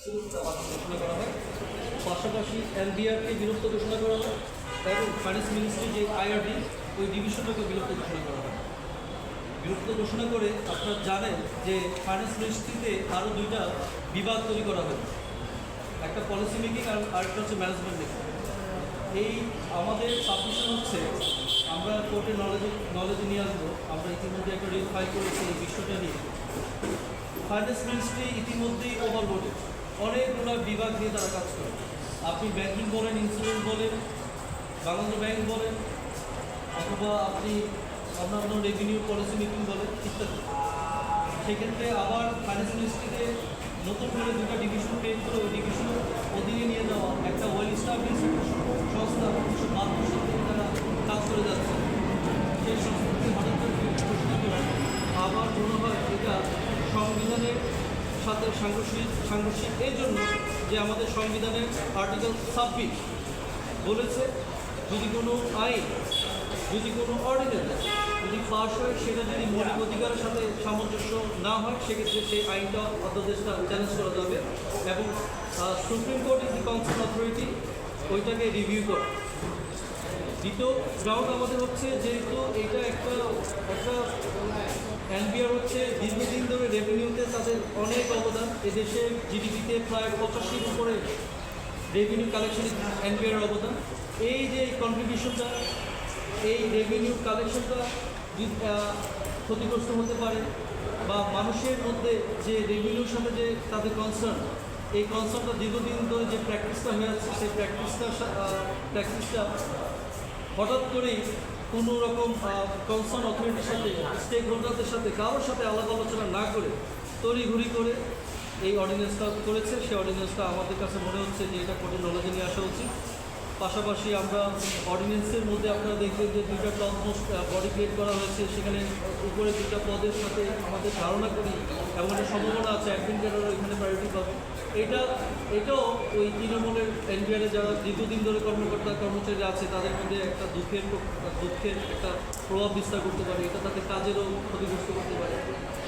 ঘোষণা করা হয় পাশাপাশি এনবিআরকে বিলুপ্ত ঘোষণা করা হয়। এবং ফাইন্যান্স মিনিস্ট্রি যে আইআরডি ওই ডিভিশনটাকে বিলুপ্ত ঘোষণা করা হয়। বিলুপ্ত ঘোষণা করে আপনারা জানেন যে ফাইন্যান্স মিনিস্ট্রিতে আরও দুইটা বিভাগ তৈরি করা হয়। একটা পলিসি মেকিং আর আরেকটা হচ্ছে ম্যানেজমেন্ট মেকিং। এই আমাদের সাবমিশন হচ্ছে, আমরা কোর্টে নলেজ নলেজে নিয়ে আসব। আমরা ইতিমধ্যে একটা রিল ফাইল করেছি এই বিষয়টা নিয়ে। ফাইন্যান্স মিনিস্ট্রি ইতিমধ্যেই ওভারলোডেড। অনেকগুলো বিভাগ নিয়ে তারা কাজ করে। আপনি ব্যাংকিং বলেন ইন্স্যুরেন্স বলেন, বাংলাদেশ ব্যাংক বলেন, অথবা আপনি অন্যান্য রেভিনিউ পলিসি মেকিং বলেন, ইত্যাদি। সেক্ষেত্রে আবার ফাইন্যান্স মিনিস্ট্রিতে নতুন করে দুটো ডিভিশন ক্রিয়েট করে ওই ডিভিশন অধীনে নিয়ে যাওয়া একটা ওয়েল স্টাবলিশ সংস্থা উনিশশো বাহাত্তর সাল থেকে তারা কাজ করে যাচ্ছে সেই সংস্থাকে হঠাৎ করে বিলুপ্ত ঘোষণা করে আমার মনে হয় এটা সংবিধানের সাথে সাংঘর্ষিক সাংঘর্ষিক এই জন্য যে আমাদের সংবিধানের আর্টিকেল ছাব্বিশ বলেছে, যদি কোনো আইন, যদি কোনো অর্ডিন্যান্স যদি পাশ হয়, সেটা যদি মৌলিক অধিকারের সাথে সামঞ্জস্য না হয়, সেক্ষেত্রে সেই আইনটা অধ্যাদেশটা চ্যালেঞ্জ করা যাবে এবং supreme court is the concern authority ওইটাকে রিভিউ করে। দ্বিতীয় গ্রাউন্ড আমাদের হচ্ছে যেহেতু এটা একটা একটা এনবিআর হচ্ছে দীর্ঘদিন ধরে রেভিনিউতে তাদের অনেক অবদান। এদেশের জিডিপিতে প্রায় পঁচাশির উপরে রেভিনিউ কালেকশনে এনবিআর অবদান। এই যে কন্ট্রিবিউশনটা এই রেভিনিউ কালেকশনটা ক্ষতিগ্রস্ত হতে পারে বা মানুষের মধ্যে যে রেভিনিউর সাথে যে তাদের কনসার্ন এই কনসার্নটা দীর্ঘদিন ধরে যে প্র্যাকটিসটা হয়ে আছে, সেই প্র্যাকটিসটা প্র্যাকটিসটা হঠাৎ করেই কোনো রকম কনসার্ন অথরিটির সাথে স্টেক হোল্ডারদের সাথে, কারোর সাথে আলাপ আলোচনা না করে তড়িঘড়ি করে এই অর্ডিন্যান্সটা করেছে। সেই অর্ডিন্যান্সটা আমাদের কাছে মনে হচ্ছে যে এটা কঠিন নলেজে নিয়ে আসা উচিত। পাশাপাশি আমরা অর্ডিন্যান্সের মধ্যে আপনারা দেখবেন যে দুইটা টপমোস্ট বডি ক্রিয়েট করা হয়েছে। সেখানে উপরে দুইটা পদের সাথে আমাদের ধারণা করি, এমন একটা সম্ভাবনা আছে অ্যাডমিন ক্যাডারও এখানে প্রায়োরিটি পাবে। এটা, এটাও ওই তৃণমূলের এনবিআরে যারা দীর্ঘদিন ধরে কর্মকর্তা কর্মচারী আছে, তাদের মধ্যে একটা দুঃখের দুঃখের একটা প্রভাব বিস্তার করতে পারে। এটা তাদের কাজেরও ক্ষতিগ্রস্ত করতে পারে।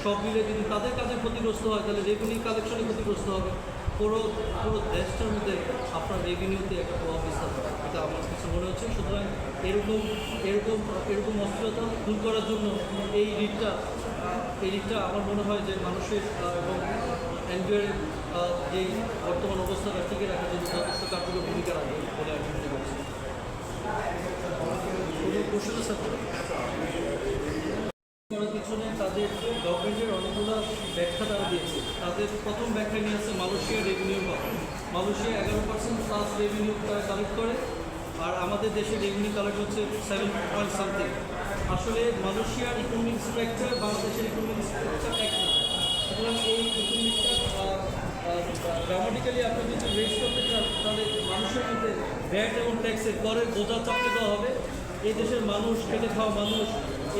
সব মিলে যদি তাদের কাজে ক্ষতিগ্রস্ত হয়, তাহলে রেভিনিউ কালেকশনে ক্ষতিগ্রস্ত হবে। পুরো পুরো দেশটার মধ্যে আপনার রেভিনিউতে একটা প্রভাব বিস্তার হবে। এটা আমার কাছে মনে হচ্ছে। সুতরাং এরকম এরকম এরকম অস্থিরতা দূর করার জন্য এই রিটটা এই রিটটা আমার মনে হয় যে মানুষের এবং এনজিওর যেই বর্তমান অবস্থাটা টিকে রাখার জন্য যথেষ্ট কার্যকর ভূমিকা রাখবে বলে আমি মনে করছি। করার পিছনে তাদের গভর্নমেন্টের অনেকগুলো ব্যাখ্যা তারা দিয়েছে। তাদের প্রথম ব্যাখ্যা নিয়ে আসছে মালয়েশিয়ার রেভিনিউ মালয়েশিয়া এগারো পার্সেন্ট প্লাস রেভিনিউ তারা কালেক্ট করে, আর আমাদের দেশে রেভিনিউ কালেক্ট হচ্ছে সেভেন পয়েন্ট সামথিং আসলে মালয়েশিয়ার ইকোনমিক স্ট্রাকচার বাংলাদেশের ইকোনমিক স্ট্রাকচার এক না সুতরাং এই গ্রামাটিক্যালি আপনি যদি রেস করতে চান তাহলে মানুষের মধ্যে ভ্যাট এবং ট্যাক্সের করের বোঝা চাপিয়ে দেওয়া হবে। এই দেশের মানুষ, খেটে খাওয়া মানুষ,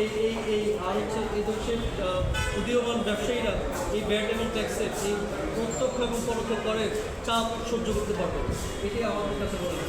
এই এই এই, আর হচ্ছে এই দেশের উদীয়মান ব্যবসায়ীরা এই ব্যাট এবং ট্যাক্সের এই প্রত্যক্ষ এবং পরোক্ষ করের চাপ সহ্য করতে পারবে এটি আমাদের কাছে হয়।